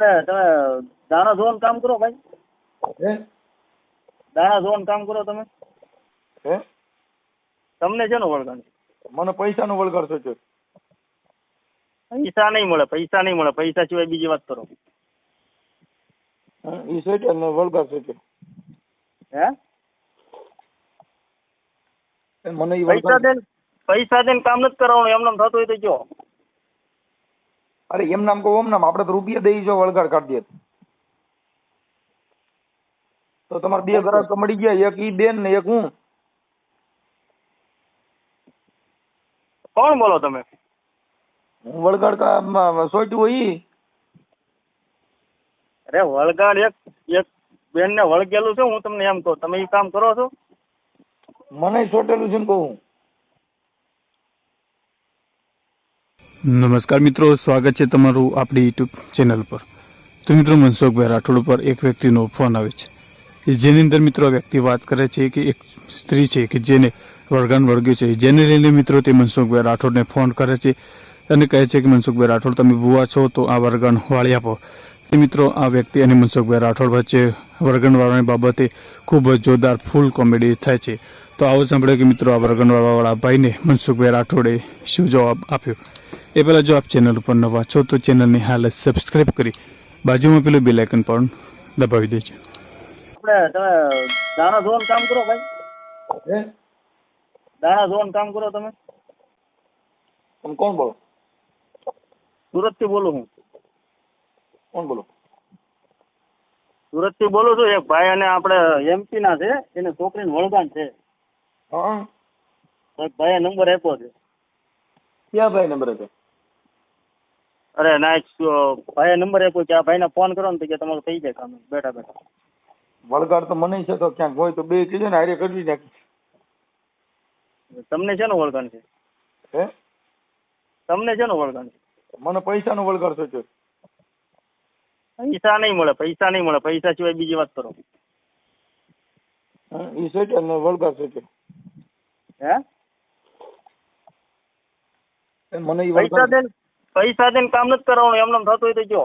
આપણે તમે દાણા ધોવાનું કામ કરો ભાઈ. દાણા ધોવાનું કામ કરો તમે. હે? તમને છે ને વળગાણ? મને નું વળગાડ સોચ્યો પૈસા નહીં મળે પૈસા નહીં મળે પૈસા સિવાય બીજી વાત કરો. એ સોચ્યો ને વળગાડ સોચ્યો હે? મને પૈસા દે પૈસા દેન કામ નથી કરાવવાનું એમને થતું હોય તો જો અરે એમ નામ કહો ઓમ નામ. આપણે તો રૂપિયા દઈ જો વળગાડ કાઢી દે. તો તમારે બે ગ્રાહક મળી ગયા એક ઈ બેન ને એક હું. કોણ બોલો તમે? હું વળગાડ કા- સોચ્યું હોય અરે વળગાડ એક એક બેન ને વળગેલું છે હું તમને એમ કહું. તમે એ કામ કરો છો? મને સોટેલું છે ને કહું. નમસ્કાર મિત્રો, સ્વાગત છે તમારું આપણી યુટ્યુબ ચેનલ પર. તો મિત્રો, મનસુખભાઈ રાઠોડ પર એક વ્યક્તિનો ફોન આવે છે. જેની અંદર મિત્રો વ્યક્તિ વાત કરે છે કે એક સ્ત્રી છે કે જેને વળગાન વળગ્યું છે. જેને લઈને મિત્રો તે મનસુખભાઈ રાઠોડને ફોન કરે છે અને કહે છે કે, મનસુખભાઈ રાઠોડ, તમે ભૂવા છો, તો આ વળગણ વાળી આપો. તે મિત્રો, આ વ્યક્તિ અને મનસુખભાઈ રાઠોડ વચ્ચે વળગણ વાળવાની બાબતે ખૂબ જ જોરદાર ફૂલ કોમેડી થાય છે. તો આવો સાંભળ્યો કે મિત્રો આ વળગણ ભાઈને મનસુખભાઈ રાઠોડે શું જવાબ આપ્યો? એ પહેલાં જો આપ ચેનલ ઉપર નવા છો તો ચેનલની હાલ સબસ્ક્રાઈબ કરી બાજુમાં પેલું બેલ આઇકન પણ દબાવી દેજો. આપણે તમે દાણા ધોવાનું કામ કરો ભાઈ. હે? દાણા ધોવાનું કામ કરો તમે. તમે કોણ બોલો? સુરતથી બોલું હું. કોણ બોલો? સુરતથી બોલું છું એક ભાઈ અને આપણે એમપી ના છે એને છોકરીને વળગાણ છે. હા. ભાઈએ નંબર આપ્યો છે. ક્યાં ભાઈ નંબર હતો અરે ના ભાઈએ નંબર આપ્યો કે આ ભાઈને ફોન કરો ને તો કે તમારું થઈ જાય કામ. બેઠા બેઠા. વળગાડ તો મને છે તો ક્યાંક હોય તો બે કીધો ને હારે કરવી નાખી. તમને છે ને વળગાણ છે? હે? તમને છે ને વળગાણ છે? મને પૈસાનો વળગાડ સોચ્યો પૈસા નહીં મળે પૈસા નહીં મળે. પૈસા સિવાય બીજી વાત કરો. એ સોચ્યો ને વળગાડ સોચ્યો. હે? મને ઈ પૈસા દેન પૈસા દેન કામ નથી કરાવવાનું નામ થતું હોય તો જો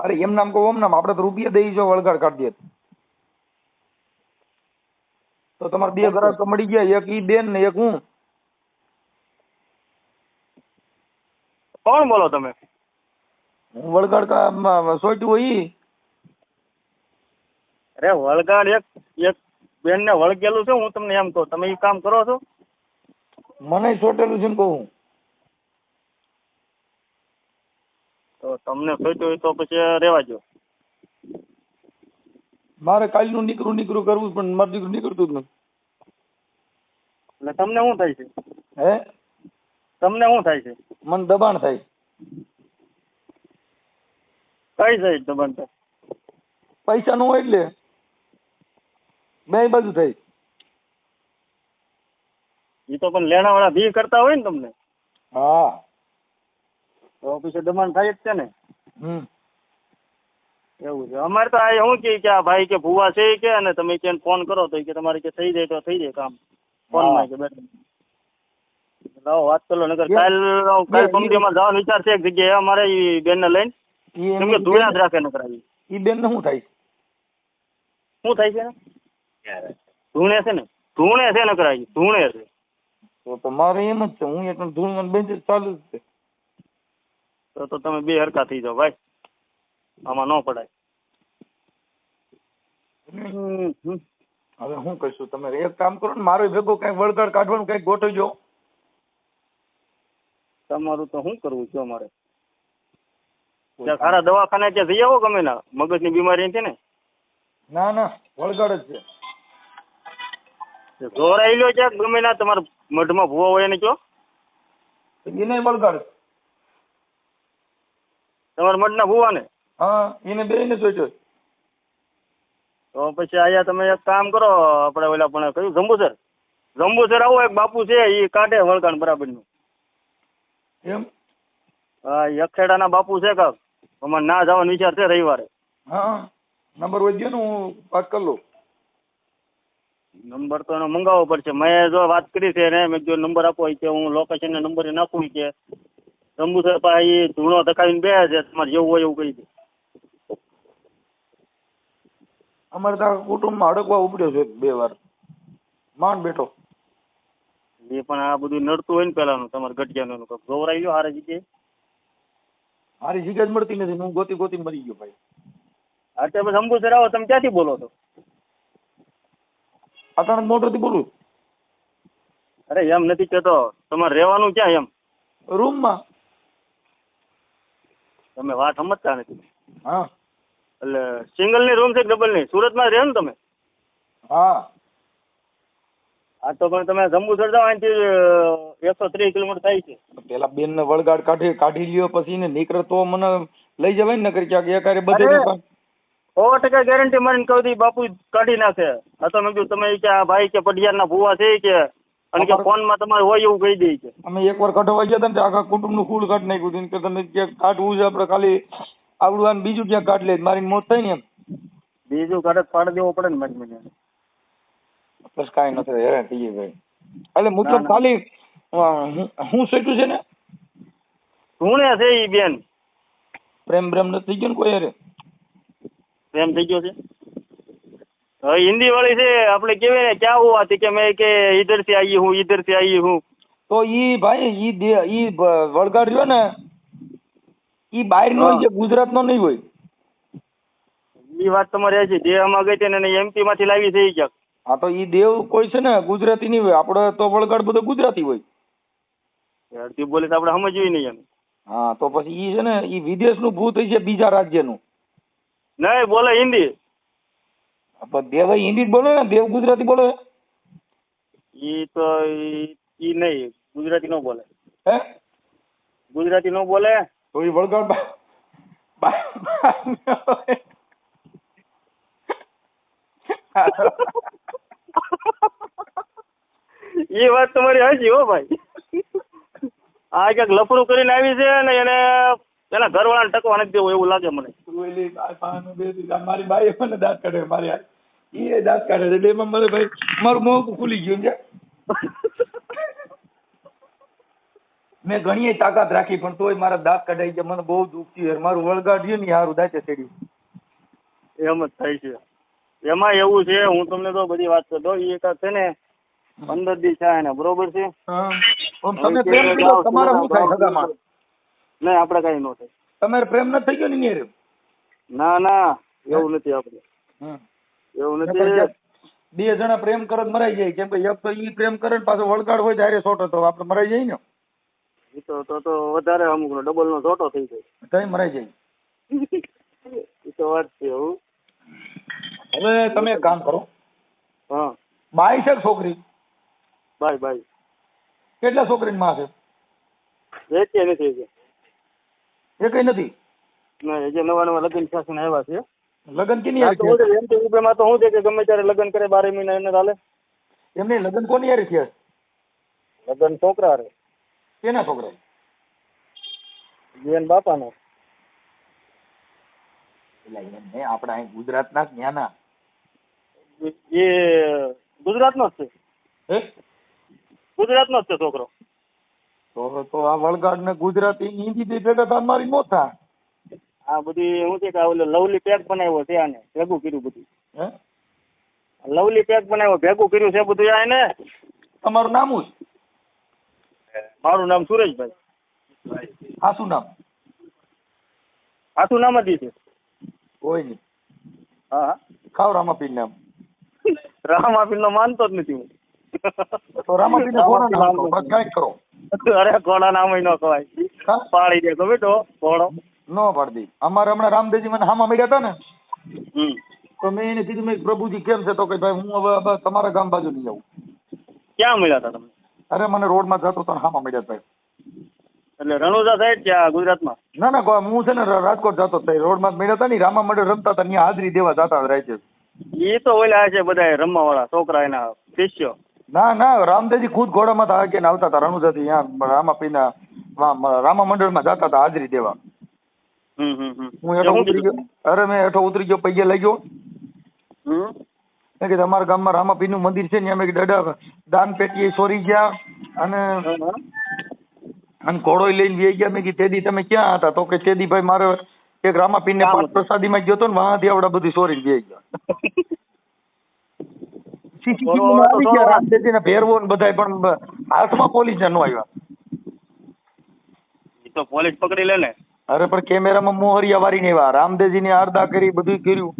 અરે એમ નામ કહો ઓમ નામ. આપણે તો રૂપિયા દઈ જો વળગાડ કાઢી દે. તો તમારે બે ગ્રાહક મળી ગયા એક ઈ બેન ને એક હું. કોણ બોલો તમે? હું વળગાડ કા મ- હોય ઈ. અરે વળગાડ એક એક બેન ને વળગેલું છે હું તમને એમ કહું. તમે એ કામ કરો છો? મને સોટેલું છે ને કહું તો તમને સોચ્યું હોય તો પછી રેવા દો મારે કાલનું નીકળું નીકળું કરવું પણ મારું દીકરું નીકળતું જ નથી. એટલે તમને શું થાય છે? હે? તમને શું થાય છે? મને દબાણ થાય. કઈ સાઈડ દબાણ થાય? પૈસા નું હોય એટલે. બે બાજુ થાય એ તો પણ લેણા વાળા ભી કરતા હોય ને તમને? હા. તો પછી દબાણ થાય જ છે ને. હમ. એવું છે. અમારે તો આ શું કહે કે આ ભાઈ કે ભૂવા છે ઈ કે અને તમે કે ફોન કરો તો ઈ કે તમારે કે થઈ જાય તો થઈ જાય કામ. ફોનમાં કે બેઠા. લાવો વાત કરો નગર યે- કાલ કાલ યે- પમદીમાં જવાનો વિચાર છે એક જગ્યાએ. અમારે ઈ બેનને લઈને. ઈ કેમ કે એની ધૂળા જ રાખે નકર આવી ઈ બેન ને શું થાય? શું થાય છે? ને ધૂણે છે ને ધૂણે છે નકર આવી ધૂણે છે. તો તો મારે એમ જ છે હું એટલે ધૂળ બેન ચાલુ જ છે. તો તો તમે બે હરકા થઈ જાઓ ભાઈ. આમાં ન પડાય. હવે હું કહીશું તમે એક કામ કરો ને મારો ભેગો કઈ વળગાડ કાઢવાનું કઈ ગોઠવજો. તમારું તો શું કરવું છે અમારે? સારા દવાખાને ત્યાં જઈ આવો ગમે ના. મગજની બીમારી છે ને? ના ના વળગાડ જ છે. જોરાઈ ક્યાંક ગમે ના તમારા મઢમાં ભૂવા હોય ને કયો. એને બળગાડ. તમારા મઢના ભૂવા ને હા એને બે ને સોચ્યો. તો પછી આયા તમે એક કામ કરો આપણે ઓલા પણ કયું જંબુસર? જંબુસર આવો એક બાપુ છે એ કાઢે વળગાણ બરાબરનું. એમ? હા એ અખેડાના બાપુ છે કાક. અમારે ના જવાનો વિચાર છે રવિવારે. હા નંબર વધ્યો ને હું વાત કરી લઉં. નંબર તો એનો મંગાવવો પડશે. મેં જો વાત કરી છે એને મેં જો નંબર આપો એ કે હું લોકેશન નંબર નાખું કે જંબુસર પાસે એ ધૂણો ધકાવીને બે છે તમારે જેવું હોય એવું કહી દે. અમારે ત્યાં કુટુંબમાં અડકવા ઉપડ્યો છે બે વાર. માંડ બેઠો. એ પણ આ બધું નડતું હોય ને પેલાનું તમારે ગઢિયાનું ગૌરાઈ લો હારે જગ્યાએ મારી જગ્યા જ મળતી નથી હું ગોતી ગોતી મરી ગયો ભાઈ. અત્યારે પછી અંબુસર આવો તમે ક્યાંથી બોલો છો? અચાનક મોટરથી બોલું. અરે એમ નથી કેતો તમારે રહેવાનું ક્યાં એમ? રૂમમાં. તમે વાત સમજતા નથી. હા. એટલે સિંગલની રૂમ છે ડબલની સુરતમાં માં રહે ને તમે? હા. આ તો પણ તમે જંબુસર જાઓ અહીંથી એકસો ત્રીસ કિલોમીટર થાય છે. પેલા બેન ને વળગાડ કાઢી કાઢી લ્યો પછી ને નીકળે તો મને લઈ જવાય ને નકર ક્યાંક એકારે બધે. સો ટકા ગેરંટી મારીને કહું છું, બાપુ કાઢી નાખે. આ તો મેં કીધું તમે કે આ ભાઈ કે પડિયારના ભૂવા છે કે અને કે ફોનમાં તમારે હોય એવું કહી દે છે અમે એકવાર કઢવા ગયા હતા ને આખા કુટુંબનું ફૂલ કાઢ નાખ્યું કે તમે ક્યાંક કાઢવું છે આપણે ખાલી આવડું આને બીજું ક્યાંક કાઢી લે મારી મોત થઈ ને એમ. બીજું કાઢે પાડી દેવો પડે ને મારી મને. બસ કાંઈ નથી હેરાન થઈ ગઈ ભાઈ. એટલે મતલબ ખાલી હું- સેટું છે ને? ધૂણે છે એ બેન. પ્રેમ પ્રેમ નથી થઈ ગયો ને કોઈ હારે? એમ થઈ ગયો છે? હવે હિન્દી વાળી છે આપણે કેવી ને ક્યાં હુઆ હતી કે મેં કે ઇધરથી આઈ હું ઈધરથી આઈ હું. તો ઈ ભાઈ ઈ ઈ વળગાડ રહ્યો ને. ઈ બહાર નો જે ગુજરાત નો નહીં હોય. ઈ વાત તમારે છે જે આમાં ગઈ છે ને એમપી માંથી લાવી થઈ ઈ ક્યાંક. હા તો ઈ દેવ કોઈ છે ને ગુજરાતી નહીં હોય. આપડે તો વળગાડ બધો ગુજરાતી હોય. અડધી બોલે તો આપડે સમજવી નહીં એમ. હા તો પછી ઈ છે ને ઈ વિદેશનું ભૂત છે બીજા રાજ્યનું. નહીં બોલે હિન્દી. પણ દેવ હિન્દી જ બોલે ને? દેવ ગુજરાતી બોલે? ઈ તો ઈ નહીં ગુજરાતી નો બોલે. હે? ગુજરાતી નો બોલે. તો ઈ વળગાડ એ વાત તમારી હાજી હો ભાઈ. આ ક્યાંક લફડું કરીને આવી છે ને એને એના ઘરવાળાને ટકવા નથી દેવું એવું લાગે મને. ઓલી પાનું બે મારી બાઈ મને દાંત કાઢે મારી એ દાંત કાઢે છે. એટલે એમાં મને ભાઈ મારું મોં ખુલી ગયું છે મેં ઘણી તાકાત રાખી પણ તોય મારા દાંત કઢાઈ ગયા. મને બહુ દુઃખ થયું મારું વળગાડ્યું ને હારું દાંતે ચડ્યું. એમ જ થાય છે. એમાં એવું છે હું તમને તો બધી વાત કરી. દઉં એ કાંઈક છે ને પંદર દી થાય ને બરોબર છે? તમે પ્રેમ કરો શું થાય સગામાં? નહીં આપણે કઈ ન થાય. તમારે પ્રેમ નથી થઈ ગયો ને? ના ના એવું નથી આપણે. એવું નથી. બે જણા પ્રેમ કરે મરાઈ જાય. કેમ કે એક તો ઈ પ્રેમ કરે ને પાછો વળગાડ હોય ત્યારે સોટો તો આપણે મરાઈ જાય ને? ઈ તો તો તો વધારે અમુક નો ડબલ નો છોટો થઈ જાય. તઈ મરાઈ જાય. ઈ તો વાત છે એવું હવે તમે એક કામ કરો. હા. બાઈ છે છોકરી? બાય બાય કેટલા છોકરીની માં છે? એક કે નથી એક એ કઈ નથી? હજી નવા નવા લગ્ન શાસન આવ્યા છે. લગ્ન કેની તો એમ તો રૂપિયામાં તો શું છે કે ગમે ત્યારે લગ્ન કરે બારે મહિના એને ચાલે એમને લગ્ન કોની હારે થયા? લગ્ન છોકરા રે કેના છોકરા બેન બાપાનો. એટલે એમને આપણા અહીં ગુજરાતના જ ન્યાના એ ગુજરાતનો જ છે. હે? ગુજરાતનો જ છે છોકરો. તો તો આ વળગાડ ને ગુજરાતી હિન્દી બે ભેગા થાય મારી મોથા. આ બધી શું છે કે આ ઓલો લવલી પેક બનાવ્યો છે આને ભેગું કર્યું બધું. લવલી પેક બનાવ્યો ભેગું કર્યું છે બધું આ એને તમારું નામ શું મારું નામ સુરેશભાઈ. શું નામ? આખું નામ જ છે. કોઈ નહીં. હા હા. ખાવ રામાપીર નામ. રામ નો માનતો જ નથી હું. તો રામાપીર ને નામ કરો અરે ઘોડા નામ ન કહેવાય. પાડી દે તો બેટો ઘોડો ન પાડી અમારે હમણાં રામદેવજી મને હામાં મળ્યા હતા ને તો મેં એને કીધું મેં પ્રભુજી કેમ છે? તો કે ભાઈ હું હવે તમારા ગામ બાજુ નહીં જાઉં ક્યાં મળ્યા હતા તમે? અરે મને રોડમાં જતો તો હામાં મળ્યા હતા એટલે રણુજા સાહેબ ત્યાં ગુજરાતમાં? ના ના હું છે ને રાજકોટ જતો રોડમાં મળ્યા હતા ને રામા મંડળ રમતા હતા ત્યાં હાજરી દેવા જતા રાજ્ય એ તો ઓલા છે બધા રમવા વાળા છોકરા એના શિષ્યો. ના ના રામદેવજી ખુદ ઘોડામાં હતા કે આવતા હતા રણુજાથી ત્યાં રામાપીના વા- મ- રામા મંડળમાં જતા હતા હાજરી દેવા. હું હેઠો ઉતરી ગયો. અરે મેં હેઠો ઉતરી ગયો પૈયે લઈ ગયો. હમ. મેં કીધું અમારા ગામમાં રામાપીરનું મંદિર છે ને અમે દાદા દાન પેટીએ સોરી ગયા અને. અને ઘોડો લઈને વે ગયા. મેં કીધું તેદી તમે ક્યાં હતા? તો કે તેદી ભાઈ મારે એક રામાપીર ને કામ પાઠ પ્રસાદીમાં ગયો તો ને વાંધી આવડા બધી સોરી વે ગયા. માં ભેરવો ને બધાય પણ હાથમાં પોલીસ ને નો આવ્યા તો પોલીસ પકડી લે ને. અરે પણ કેમેરામાં મોહરિયા વારીને આવ્યા રામદેવજી ની આરદા કરી બધું કર્યું.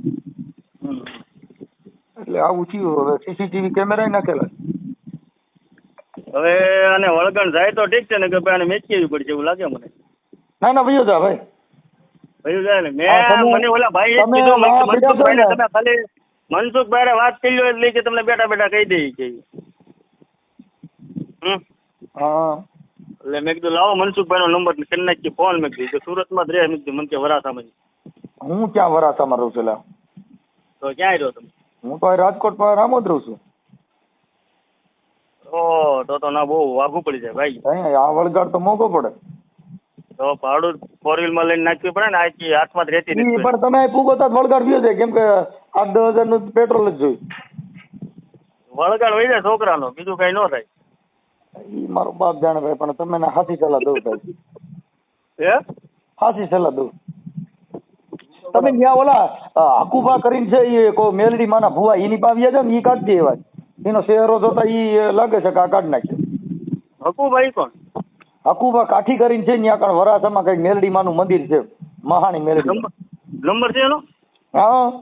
એટલે આવું થયું હવે સીસીટીવી કેમેરા નાખેલા હવે આને વળગણ જાય તો ઠીક છે ને કે ભાઈ આને મેચી કેવી પડશે એવું લાગે મને. ના ના ભૈયો જા ભાઈ. જાય ને. મેં મને ઓલા ભાઈ તમે કીધું મેં ના કીધું, ભેગા મનસુખભાઈને થયો ને. તમે ખાલી મનસુખભાઈ વાત કરી લો એટલે કે તમને બેઠા બેઠા કહી દે કે હા. એટલે મેં કીધું લાવો મનસુખભાઈ નો નંબર કરી નાખીએ ફોન મેં કીધું. સુરતમાં જ રહે મેં કીધું મને કે વરાસામાં જ. હું ક્યાં વરાસામાં રહું છું? તો ક્યાં રહ્યો તમે? હું તો અહીં રાજકોટ પર રામોદ રહું છું. ઓ તો તો ના બહુ વાઘું પડી જાય ભાઈ. આ વળગાડ તો મોંઘો પડે. તો ભાડું ફોર વ્હીલમાં લઈને નાખવી પડે ને આખી હાથમાં જ રહેતી નથી. પણ તમે પૂગો તો વળગાડ ગયો છે કેમ કે આઠ દસ હજારનું પેટ્રોલ જ જોયું. વળગાડ વહી જાય છોકરાનો બીજું કઈ ન થાય. ઈ મારો બાપ જાણે ભાઈ પણ તમે એને હાસી સલાહ દઉં ભાઈ. હે? હાસી સલાહ દઉં તમે ત્યાં ઓલા હકુભા કરીને છે એ કોઈ મેલડી માના ભુવા એની પાવ્યા છે ને ઈ કાઢી એવા. એનો શહેરો જોતા ઈ લાગે છે કે આ કાઢ નાખ્યો હકુભાઈ કોણ? હકુભા કાઠી કરીને છે ત્યાં કણ વરાછામાં કઈ મેલડી માનું મંદિર છે. મહાણી મેલડી. નંબર નંબર છે એનો? હા.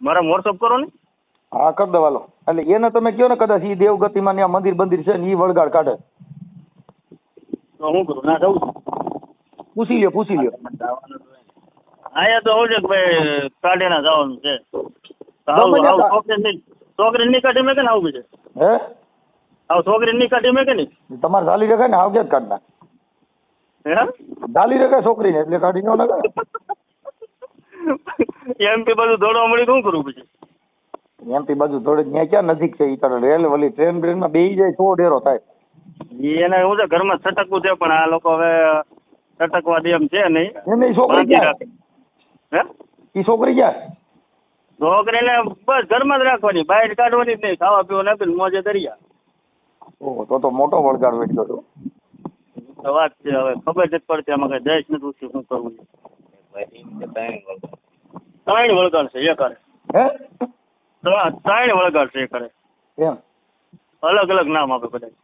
મારા વોટ્સઅપ કરો ને. હા કરી દેવાલો એટલે એને તમે કયો ને કદાચ એ દેવગતિમાં ત્યાં મંદિર બંદિર છે ને એ વળગાડ કાઢે. તો હું કરું? ના જવું પૂછી લ્યો પૂછી લ્યો. અહીંયા તો હું છે કે ભાઈ કાઢે જવાનું છે. તો છોકરી ની કાઢી મેં કે ને આવું છે હે? આવું છોકરી ની કાઢી મેં કે નહીં તમારે ઝાલી રખાય ને આવજે જ કાઢ નાખ. ઝાલી રખાય છોકરીને એટલે કાઢી ન એમ એમપી બધું દોડવા મળી શું કરું પછી એમપી બાજુ થોડે ત્યાં ક્યાં નજીક છે ઈ રેલ વલી ટ્રેન બ્રેનમાં બેહી જાય છો ડેરો થાય. ઈ એને શું છે ઘરમાં છટકવું છે પણ આ લોકો હવે છટકવા દે એમ છે નહીં. એને છોકરી ક્યાં? રાખે. હે? ઈ છોકરી ક્યાં? છોકરીને બસ ઘરમાં જ રાખવાની બહાર કાઢવાની જ નહીં ખાવા પીવા આપીને મોજે દરિયા. ઓહો તો તો મોટો વળગાડ વેઠ્યો છો તો વાત છે હવે ખબર નથી પડતી આમાં કઈ દેશ નથી ઉઠી શું કરવું ત્રણ વળગાડ છે એક હારે. હે? ત્રણ વળગાડ છે કરે અલગ અલગ નામ આપે બધા.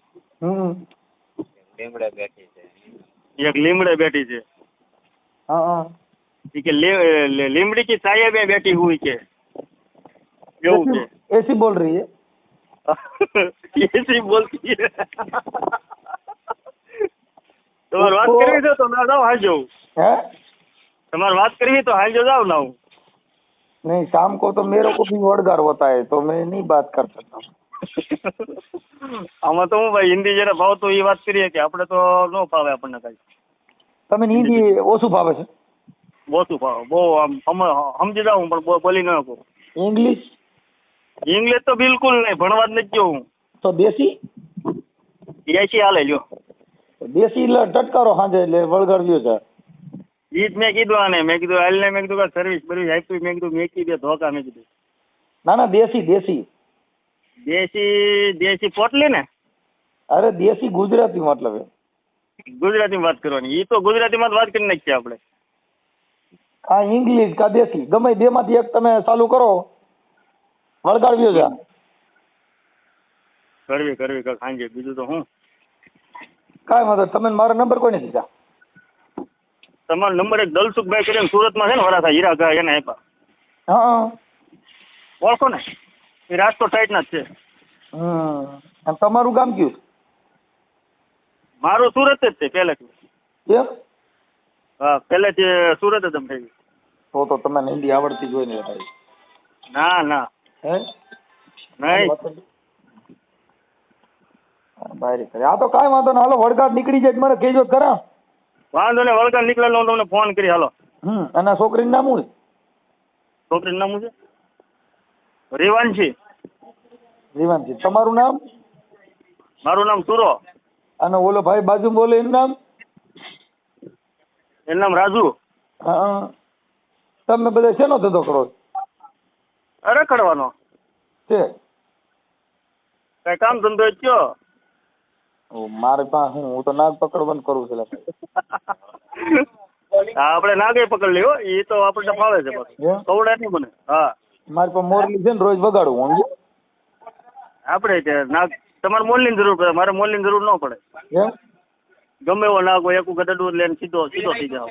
લીમડે બેઠી છે. એક લીમડે બેઠી છે. હા કે લીમડી કી સાયે બે બેઠી હુઈ કે? એવું છે. એસી બોલ રહી હે એસી બોલતી તમારે વાત કરવી તો ના જાવ હાલ જાઉં તમારે વાત કરવી તો હાલ જાવ ના હું नहीं शाम को तो मेरे को भी वड़गार होता है तो मैं नहीं बात कर सकता આમાં તો હું ભાઈ હિન્દી જરા ભાવતું એ વાત કરીએ કે આપણે તો ન ફાવે આપણને કઈ તમે હિન્દી ઓછું ફાવે છે ઓછું ફાવે બહુ આમ સમ- સમજી જાઉં પણ બહુ બોલી ન શકું ઇંગ્લિશ ઇંગ્લિશ તો બિલકુલ નહીં ભણવા જ નથી જવું તો દેશી એસી હાલે લ્યો દેશી એટલે ટટકારો સાંજે એટલે વળગાડ્યો છે ઈ જ મેં કીધું આને. મેં કીધું હાલને મેં કીધું કે સર્વિસ બર્વિસ આપી? મેં કીધું મેકી દે ધોકા મેં કીધું. ના ના દેશી દેશી. દેશી દેશી પોટલી ને? અરે દેશી ગુજરાતી મતલબ. ગુજરાતીમાં વાત કરવાની. ઈ તો ગુજરાતીમાં જ વાત કરી નાખીએ આપણે. કા ઇંગ્લિશ કા દેશી. ગમે બે માંથી એક તમે ચાલુ કરો. વળગાડ્યો છે કરવી કરવી કા ખાંજે બીજું તો હું? કાંઈ વાંધો. તમે મારો નંબર કોઈ નથી દીધા તમારો નંબર એક દલસુખભાઈ કરીને સુરતમાં છે ને વરાસા હીરા એને આપ્યા. હા ઓળખો ને? એ રાજકોટ સાઈડના જ છે. હમ. તમારું ગામ કયું મારું સુરત જ છે પહેલેથી હા પહેલેથી સુરત જ થઈ તો તો તમને હિન્દી આવડતી જ હોય ને ભાઈ ના ના. હે? નહીં. બારી કરે. આ તો કાંઈ વાંધો નહીં. હાલો વડગાડ નીકળી જાય મને કહેજો કરા ખરા. વાંધો ને વળગણ નીકળેલો હું તમને ફોન કરી હાલો. હમ અને છોકરીનું નામ શું? છોકરીનું નામ શું છે? રેવાંશી જીવનજી તમારું નામ? મારું નામ સુરો. અને ઓલો ભાઈ બાજુ બોલે એનું નામ? એનું નામ રાજુ. હા. તમે બધા શેનો ધંધો કરો અરે કરવાનો છે કઈ કામ ધંધો જ કયો? મારે પાસે હું તો નાગ પકડવાનું કરું છું આપણે નાગે પકડ લ્યો એ તો આપણને ફાવે છે? કવડે નહીં મને. હા. મારી પાસે મોરલી છે ને રોજ બગાડું હું આપણે તે નાગ તમારે મોલની જરૂર પડે મારે મોલની જરૂર ન પડે. ગમે એવો નાગ હોય એક વખત અડવું એટલે સીધો સીધો થઈ જાવ